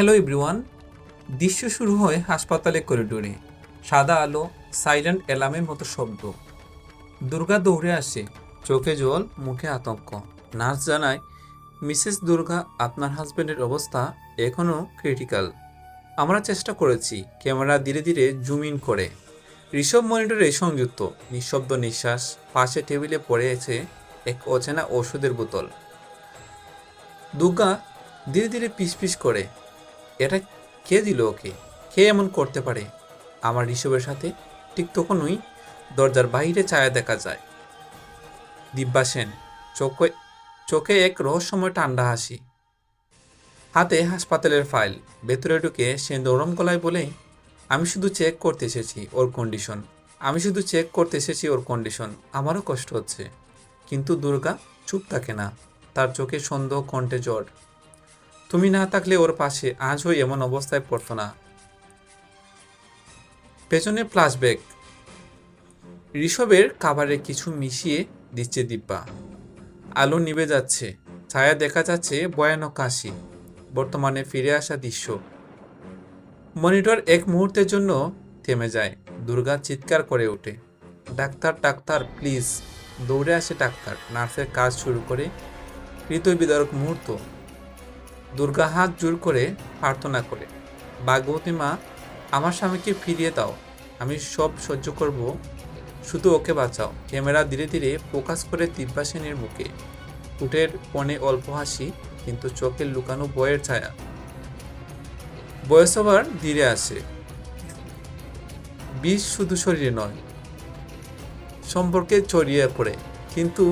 Hello everyone দৃশ্য শুরু হয় হাসপাতালে করিডোরে। সাদা আলো সাইলেন্ট অ্যালার্মের মতো শব্দ। দুর্গা দৌড়ে আসে। চোখে জল, মুখে আতঙ্ক। নার্স জানায়, মিসেস দুর্গা, আপনার হাজব্যান্ডের অবস্থা এখনও ক্রিটিক্যাল আমরা চেষ্টা করেছি ক্যামেরা ধীরে ধীরে জুম ইন করে। ঋষভ মনিটরে সংযুক্ত। নিঃশব্দ নিঃশ্বাস, পাশে টেবিলে পড়ে আছে এক অচেনা ওষুধের বোতল। দুর্গা ধীরে ধীরে পিস পিস করে। এটা কে দিল ওকে? কে এমন করতে পারে? আমার ঋষভের সাথে ঠিক তখনই দরজার বাইরে ছায়া দেখা যায়। দিব্যা সেন, চোখে চোখে এক রহস্যময় ঠান্ডা হাসি। হাতে হাসপাতালের ফাইল, ভেতরে ঢুকে সে নরম গলায় বলে, আমি শুধু চেক করতে এসেছি ওর কন্ডিশন আমি শুধু চেক করতে এসেছি ওর কন্ডিশন আমারও কষ্ট হচ্ছে। কিন্তু দুর্গা চুপ থাকে না। তার চোখে সন্দেহ, কণ্ঠে জ্বর। তুমি না থাকলে ওর পাশে আজও এমন অবস্থায় পড়তো না। পেছনে ফ্ল্যাশব্যাক ঋষভের খাবারে কিছু মিশিয়ে দিচ্ছে দিব্যা। আলো নিভে যাচ্ছে। ছায়া দেখা যাচ্ছে ভয়ানক কাশি বর্তমানে ফিরে আসা দৃশ্য। মনিটর এক মুহূর্তের জন্য থেমে যায়। দুর্গা চিৎকার করে ওঠে। Doctor doctor, please. দৌড়ে আসে ডাক্তার। নার্সের কাজ শুরু করে। হৃদয় বিদারক মুহূর্ত। দুর্গা হাত জোর করে প্রার্থনা করে, ভাগবতী মা, আমার স্বামীকে ফিরিয়ে দাও, আমি সব সহ্য করব, শুধু ওকে বাঁচাও। ক্যামেরা ধীরে ধীরে ফোকাস করে দিব্যা সেনের মুখে। উঠের পনে অল্প হাসি, কিন্তু চোখের লুকানো বয়ের ছায়া। বয়স আবার ধীরে আসে। বিষ শুধু শরীরে নয়, সম্পর্কে ছড়িয়ে পড়ে। কিন্তু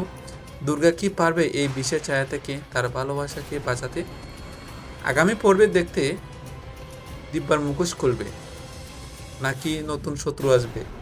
দুর্গা কি পারবে এই বিষের ছায়া থেকে, তার ভালোবাসাকে বাঁচাতে? আগামী পর্বে দেখতে দিব্যার মুখোশ খুলবে নাকি নতুন শত্রু আসবে?